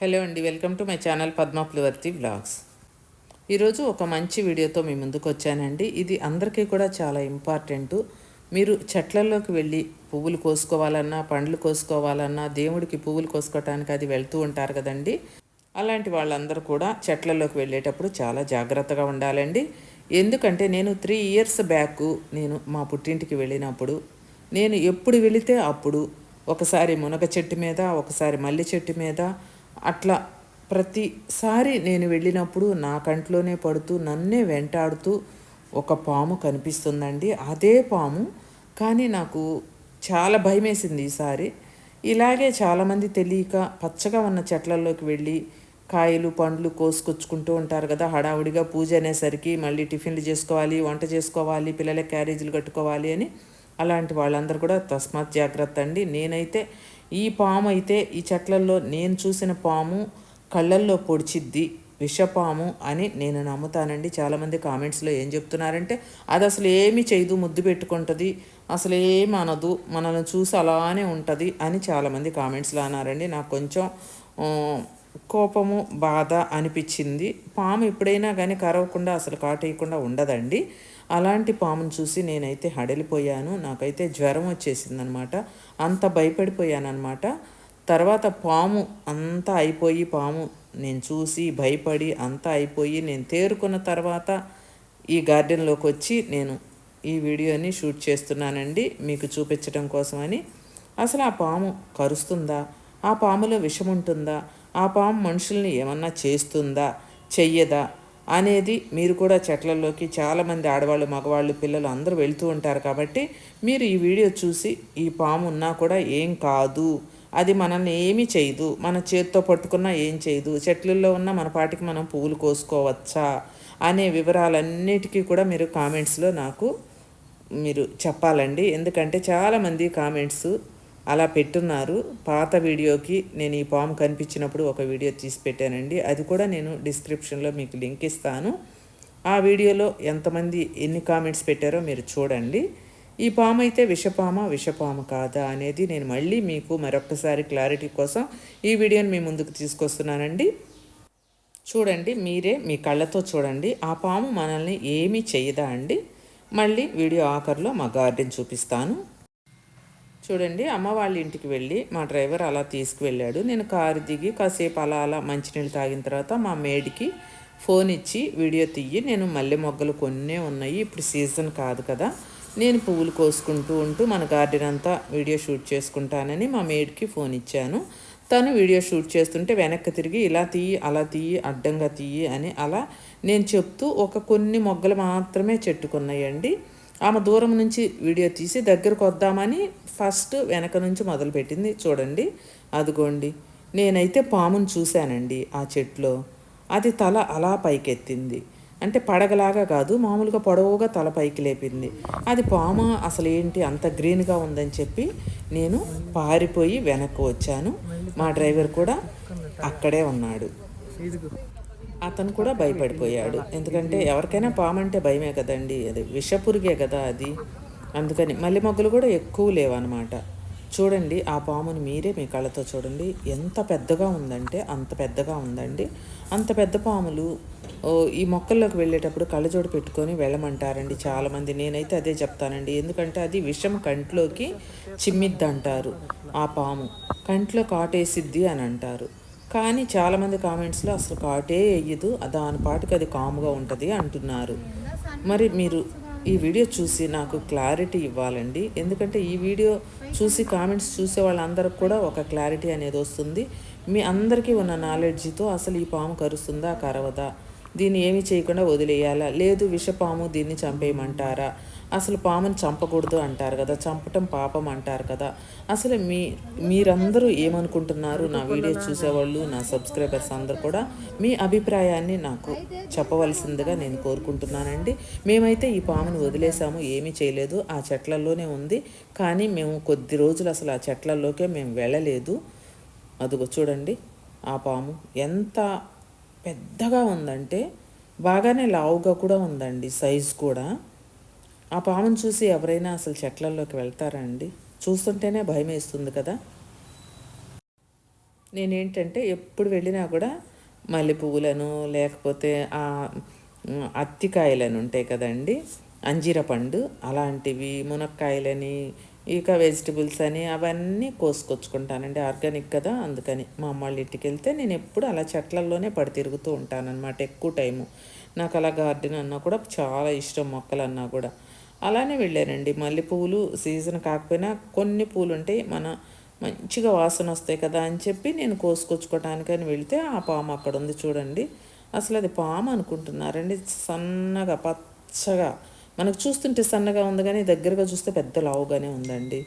Hello అండి welcome to my channel పద్మప్లవర్తి vlogs. ఈరోజు ఒక మంచి వీడియోతో మీ ముందుకు వచ్చానండి. ఇది అందరికీ కూడా చాలా ఇంపార్టెంట్. మీరు చెట్లలోకి వెళ్ళి పువ్వులు కోసుకోవాలన్నా పండ్లు కోసుకోవాలన్నా దేవుడికి పువ్వులు కోసుకోవటానికి అది వెళ్తూ ఉంటారు కదండి. అలాంటి వాళ్ళందరూ కూడా చెట్లలోకి వెళ్ళేటప్పుడు చాలా జాగ్రత్తగా ఉండాలండి. ఎందుకంటే నేను త్రీ ఇయర్స్ బ్యాక్ నేను మా పుట్టింటికి వెళ్ళినప్పుడు నేను ఎప్పుడు వెళితే అప్పుడు ఒకసారి మునగ చెట్టు మీద ఒకసారి మల్లి చెట్టు మీద అట్లా ప్రతిసారి నేను వెళ్ళినప్పుడు నా కంట్లోనే పడుతూ నన్నే వెంటాడుతూ ఒక పాము కనిపిస్తుందండి. అదే పాము. కానీ నాకు చాలా భయమేసింది ఈసారి. ఇలాగే చాలామంది తెలియక పచ్చగా ఉన్న చెట్లలోకి వెళ్ళి కాయలు పండ్లు కోసుకొచ్చుకుంటూ ఉంటారు కదా. హడావుడిగా పూజ అనేసరికి మళ్ళీ టిఫిన్లు చేసుకోవాలి వంట చేసుకోవాలి పిల్లల క్యారేజీలు కట్టుకోవాలి అని అలాంటి వాళ్ళందరూ కూడా తస్మాత్ జాగ్రత్త అండి. నేనైతే ఈ పాము అయితే ఈ చెట్లల్లో నేను చూసిన పాము కళ్ళల్లో పొడిచిద్ది విషపాము అని నేను నమ్ముతానండి. చాలామంది కామెంట్స్లో ఏం చెప్తున్నారంటే అది అసలు ఏమి చేయదు ముద్దు పెట్టుకుంటుంది అసలు ఏమి అనదు మనల్ని చూసి అలానే ఉంటుంది అని చాలామంది కామెంట్స్లో అన్నారండి. నాకు కొంచెం కోపము బాధ అనిపించింది. పాము ఎప్పుడైనా కానీ కరవకుండా అసలు కాటేయకుండా ఉండదండి. అలాంటి పామును చూసి నేనైతే హడలిపోయాను. నాకైతే జ్వరం వచ్చేసిందనమాట. అంత భయపడిపోయానమాట తర్వాత పాము అంతా అయిపోయి పాము నేను చూసి భయపడి అంతా అయిపోయి నేను తేరుకున్న తర్వాత ఈ గార్డెన్లోకి వచ్చి నేను ఈ వీడియోని షూట్ చేస్తున్నానండి. మీకు చూపించడం కోసమని. అసలు ఆ పాము కరుస్తుందా? ఆ పాములో విషం ఉంటుందా ఆ పాము మనుషుల్ని ఏమన్నా చేస్తుందా? చెయ్యదా? అనేది మీరు కూడా చెట్లలోకి చాలామంది ఆడవాళ్ళు మగవాళ్ళు పిల్లలు అందరూ వెళ్తూ ఉంటారు కాబట్టి మీరు ఈ వీడియో చూసి ఈ పాము ఉన్నా కూడా ఏం కాదు అది మనల్ని ఏమీ చేయదు మన చేతితో పట్టుకున్నా ఏం చేయదు చెట్లలో ఉన్న మన పాటికి మనం పువ్వులు కోసుకోవచ్చా అనే వివరాలన్నిటికీ కూడా మీరు కామెంట్స్లో నాకు మీరు చెప్పాలండి. ఎందుకంటే చాలామంది కామెంట్స్ అలా పెట్టున్నారు. పాత వీడియోకి నేను ఈ పాము కనిపించినప్పుడు ఒక వీడియో తీసి పెట్టానండి. అది కూడా నేను డిస్క్రిప్షన్లో మీకు లింక్ ఇస్తాను. ఆ వీడియోలో ఎంతమంది ఎన్ని కామెంట్స్ పెట్టారో మీరు చూడండి. ఈ పాము అయితే విషపామ విషపాము కాదా అనేది నేను మళ్ళీ మీకు మరొకసారి క్లారిటీ కోసం ఈ వీడియోని మీ ముందుకు తీసుకొస్తున్నానండి. చూడండి మీరే మీ కళ్ళతో చూడండి. ఆ పాము మనల్ని ఏమీ చేయదా అండి? మళ్ళీ వీడియో ఆఖరిలో మా గార్డెన్ చూపిస్తాను. చూడండి అమ్మ వాళ్ళ ఇంటికి వెళ్ళి మా డ్రైవర్ అలా తీసుకువెళ్ళాడు. నేను కారు దిగి కాసేపు అలా అలా మంచినీళ్ళు తాగిన తర్వాత మా మేడికి ఫోన్ ఇచ్చి వీడియో తీయి నేను మల్లె మొగ్గలు కొన్నే ఉన్నాయి ఇప్పుడు సీజన్ కాదు కదా నేను పువ్వులు కోసుకుంటూ ఉంటూ మన గార్డెన్ అంతా వీడియో షూట్ చేసుకుంటానని మా మేడ్కి ఫోన్ ఇచ్చాను. తను వీడియో షూట్ చేస్తుంటే వెనక్కి తిరిగి ఇలా తీయి అలా తీయి అడ్డంగా తీయి అని అలా నేను చెప్తూ ఒక కొన్ని మొగ్గలు మాత్రమే చెట్టుకున్నాయండి. ఆమె దూరం నుంచి వీడియో తీసి దగ్గరకు వద్దామని ఫస్ట్ వెనక నుంచి మొదలుపెట్టింది. చూడండి అదిగోండి. నేనైతే పామును చూశానండి ఆ చెట్లో. అది తల అలా పైకెత్తింది. అంటే పడగలాగా కాదు మామూలుగా పొడవుగా తల పైకి లేపింది. అది పాము అసలు ఏంటి అంత గ్రీన్గా ఉందని చెప్పి నేను పారిపోయి వెనక్కి వచ్చాను. మా డ్రైవర్ కూడా అక్కడే ఉన్నాడు. అతను కూడా భయపడిపోయాడు. ఎందుకంటే ఎవరికైనా పాము అంటే భయమే కదండి. అది విషపురిగే కదా అది. అందుకని మల్లె మొగ్గలు కూడా ఎక్కువ లేవన్నమాట. చూడండి ఆ పాముని మీరే మీ కళ్ళతో చూడండి. ఎంత పెద్దగా ఉందంటే అంత పెద్దగా ఉందండి. అంత పెద్ద పాములు ఈ మొక్కల్లోకి వెళ్ళేటప్పుడు కళ్ళజోడు పెట్టుకొని వెళ్ళమంటారండి చాలామంది. నేనైతే అదే చెప్తానండి. ఎందుకంటే అది విషం కంట్లోకి చిమ్మిద్ది అంటారు ఆ పాము. కంట్లో కాటేసిద్ది అని అంటారు. కానీ చాలామంది కామెంట్స్లో అసలు కాటే వేయదు దాని పాటికి అది కాముగా ఉంటుంది అంటున్నారు. మరి మీరు ఈ వీడియో చూసి నాకు క్లారిటీ ఇవ్వాలండి. ఎందుకంటే ఈ వీడియో చూసి కామెంట్స్ చూసే వాళ్ళందరికి కూడా ఒక క్లారిటీ అనేది వస్తుంది. మీ అందరికీ ఉన్న నాలెడ్జ్తో అసలు ఈ పాము కరుస్తుందా కరవదా? దీన్ని ఏమి చేయకుండా వదిలేయాలా? లేదు విషపాము దీన్ని చంపేయమంటారా? అసలు పాముని చంపకూడదు అంటారు కదా చంపటం పాపం అంటారు కదా. అసలు మీ మీరందరూ ఏమనుకుంటున్నారు? నా వీడియో చూసేవాళ్ళు నా సబ్స్క్రైబర్స్ అందరూ కూడా మీ అభిప్రాయాన్ని నాకు చెప్పవలసిందిగా నేను కోరుకుంటున్నానండి. మేమైతే ఈ పాముని వదిలేసాము ఏమీ చేయలేదు. ఆ చెట్లలోనే ఉంది. కానీ మేము కొద్ది రోజులు అసలు ఆ చెట్లలోకే మేము వెళ్ళలేదు. అదిగో చూడండి ఆ పాము ఎంత పెద్దగా ఉందంటే బాగానే లావుగా కూడా ఉందండి సైజు కూడా. ఆ పామును చూసి ఎవరైనా అసలు చెట్లల్లోకి వెళ్తారా అండి? చూస్తుంటేనే భయం వేస్తుంది కదా. నేనేంటంటే ఎప్పుడు వెళ్ళినా కూడా మల్లె పువ్వులను లేకపోతే ఆ అత్తికాయలను ఉంటాయి కదండి. అంజీర పండు అలాంటివి మునక్కాయలని ఇక వెజిటబుల్స్ అని అవన్నీ కోసుకొచ్చుకుంటానండి. ఆర్గానిక్ కదా అందుకని మా అమ్మ వాళ్ళ ఇంటికి వెళ్తే నేను ఎప్పుడు అలా చెట్లల్లోనే పడి తిరుగుతూ ఉంటానన్నమాట ఎక్కువ టైము. నాకు అలా గార్డెన్ అన్నా కూడా చాలా ఇష్టం మొక్కలన్నా కూడా. అలానే వెళ్ళానండి. మల్లెపూలు సీజన్ కాకపోయినా కొన్ని పూలు ఉంటాయి మన మంచిగా వాసన వస్తాయి కదా అని చెప్పి నేను కోసుకొచ్చుకోవటానికని వెళ్తే ఆ పాము అక్కడ ఉంది చూడండి. అసలు అది పాము అనుకుంటున్నారండి. సన్నగా పచ్చగా. మనకు చూస్తుంటే సన్నగా ఉంది కానీ దగ్గరగా చూస్తే పెద్ద లావుగానే ఉందండి.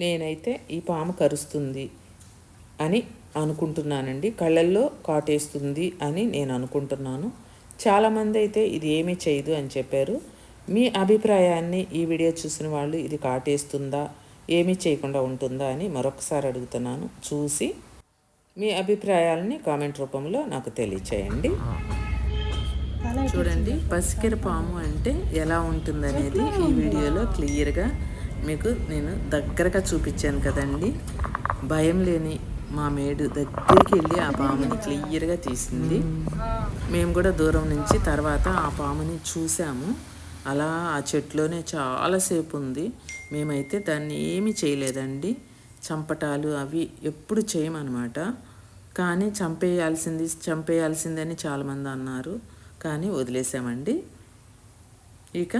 నేనైతే ఈ పాము కరుస్తుంది అని అనుకుంటున్నానండి. కళ్ళల్లో కాటేస్తుంది అని నేను అనుకుంటున్నాను. చాలామంది అయితే ఇది ఏమీ చేయదు అని చెప్పారు. మీ అభిప్రాయాన్ని ఈ వీడియో చూసిన వాళ్ళు ఇది కాటేస్తుందా? ఏమీ చేయకుండా ఉంటుందా అని మరొకసారి అడుగుతున్నాను. చూసి మీ అభిప్రాయాలని కామెంట్ రూపంలో నాకు తెలియచేయండి. చూడండి పసికిర పాము అంటే ఎలా ఉంటుందనేది ఈ వీడియోలో క్లియర్గా మీకు నేను దగ్గరగా చూపించాను కదండి. భయం లేని మా మేడు దగ్గరికి వెళ్ళి ఆ పాముని క్లియర్గా తీసింది. మేము కూడా దూరం నుంచి తర్వాత ఆ పాముని చూసాము. అలా ఆ చెట్లోనే చాలాసేపు ఉంది మేమైతే దాన్ని ఏమీ చేయలేదండి. చంపటాలు అవి ఎప్పుడు చేయమన్నమాట కానీ చంపేయాల్సింది చంపేయాల్సిందని చాలామంది అన్నారు. కానీ వదిలేసామండి. ఇక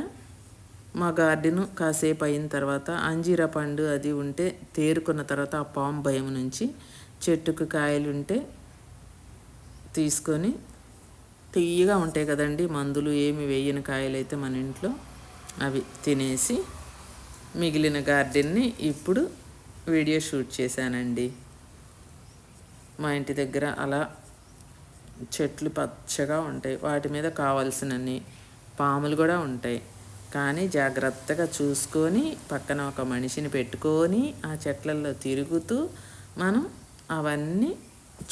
మా గార్డెను కాసేపు అయిన తర్వాత అంజీరా పండు అది ఉంటే తేరుకున్న తర్వాత ఆ పాము భయం నుంచి చెట్టుకు కాయలు ఉంటే తీసుకొని తీయగా ఉంటాయి కదండి. మందులు ఏమి వేయని కాయలు అయితే మన ఇంట్లో అవి తినేసి మిగిలిన గార్డెన్ని ఇప్పుడు వీడియో షూట్ చేశానండి. మా ఇంటి దగ్గర అలా చెట్లు పచ్చగా ఉంటాయి. వాటి మీద కావాల్సినన్ని పాములు కూడా ఉంటాయి. కానీ జాగ్రత్తగా చూసుకొని పక్కన ఒక మనిషిని పెట్టుకొని ఆ చెట్లలో తిరుగుతూ మనం అవన్నీ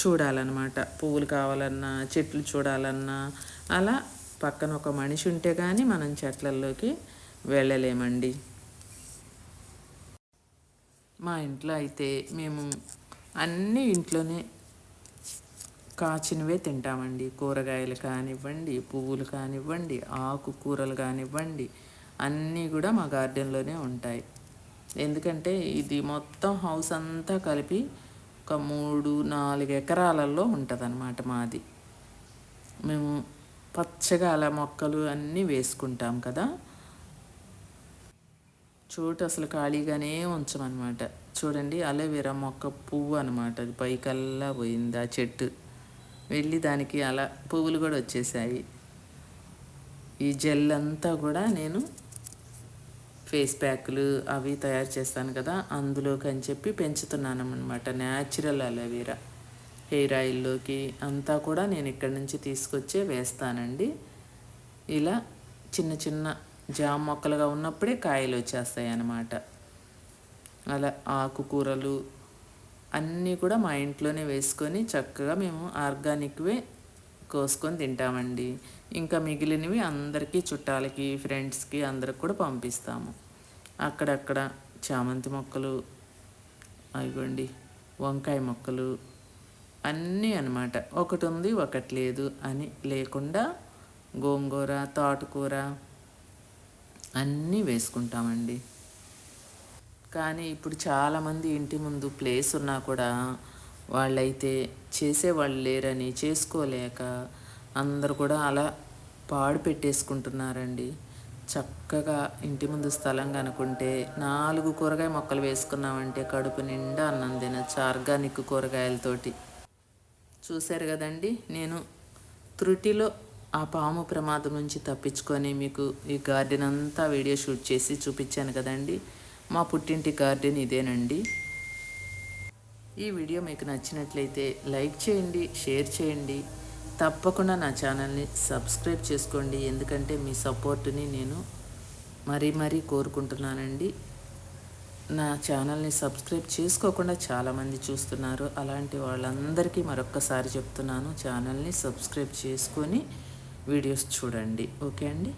చూడాలన్నమాట. పువ్వులు కావాలన్నా చెట్లు చూడాలన్నా అలా పక్కన ఒక మనిషి ఉంటే కానీ మనం చెట్లల్లోకి వెళ్ళలేమండి. మా ఇంట్లో అయితే మేము అన్నీ ఇంట్లోనే కాచినవే తింటామండి. కూరగాయలు కానివ్వండి పువ్వులు కానివ్వండి ఆకుకూరలు కానివ్వండి అన్నీ కూడా మా గార్డెన్లోనే ఉంటాయి. ఎందుకంటే ఇది మొత్తం హౌస్ అంతా కలిపి ఒక మూడు నాలుగు ఎకరాలలో ఉంటుందన్నమాట మాది. మేము పచ్చగా అలా మొక్కలు అన్నీ వేసుకుంటాం కదా. చోటు అసలు ఖాళీగానే ఉంచమన్నమాట. చూడండి అలోవెరా మొక్క పువ్వు అనమాట అది పైకల్లా పోయింది ఆ చెట్టు. వెళ్ళి దానికి అలా పువ్వులు కూడా వచ్చేసాయి. ఈ జెల్ అంతా కూడా నేను ఫేస్ ప్యాక్లు అవి తయారు చేస్తాను కదా అందులోకి అని చెప్పి పెంచుతున్నాను అనమాట న్యాచురల్ అలోవెరా హెయిర్ ఆయిల్లోకి అంతా కూడా నేను ఇక్కడి నుంచి తీసుకొచ్చే వేస్తానండి. ఇలా చిన్న చిన్న జామ మొక్కలుగా ఉన్నప్పుడే కాయలు వచ్చేస్తాయి అన్నమాట అలా ఆకుకూరలు అన్నీ కూడా మా ఇంట్లోనే వేసుకొని చక్కగా మేము ఆర్గానిక్వే కోసుకొని తింటామండి. ఇంకా మిగిలినవి అందరికీ చుట్టాలకి ఫ్రెండ్స్కి అందరికి కూడా పంపిస్తాము. అక్కడక్కడ చామంతి మొక్కలు అవిగోండి వంకాయ మొక్కలు అన్నీ అనమాట ఒకటి ఉంది ఒకటి లేదు అని లేకుండా గోంగూర తోటకూర అన్నీ వేసుకుంటామండి. కానీ ఇప్పుడు చాలామంది ఇంటి ముందు ప్లేస్ ఉన్నా కూడా వాళ్ళైతే చేసేవాళ్ళు లేరని చేసుకోలేక అందరు కూడా అలా పాడు పెట్టేసుకుంటున్నారండి. చక్కగా ఇంటి ముందు స్థలం కనుకుంటే నాలుగు కూరగాయ మొక్కలు వేసుకున్నామంటే కడుపు నిండా అన్నం తినచ్చు ఆర్గానిక్ కూరగాయలతోటి. చూశారు కదండి నేను త్రుటిలో ఆ పాము ప్రమాదం నుంచి తప్పించుకొని మీకు ఈ గార్డెన్ అంతా వీడియో షూట్ చేసి చూపించాను కదండి. మా పుట్టింటి గార్డెన్ ఇదేనండి. ఈ వీడియో మీకు నచ్చినట్లయితే లైక్ చేయండి షేర్ చేయండి. తప్పకుండా నా ఛానల్ని సబ్స్క్రైబ్ చేసుకోండి. ఎందుకంటే మీ సపోర్ట్ని నేను మరీ మరీ కోరుకుంటున్నానండి. నా ఛానల్ని సబ్స్క్రైబ్ చేసుకోకుండా చాలామంది చూస్తున్నారు. అలాంటి వాళ్ళందరికీ మరొక్కసారి చెప్తున్నాను. ఛానల్ని సబ్స్క్రైబ్ చేసుకొని వీడియోస్ చూడండి. ఓకే అండి?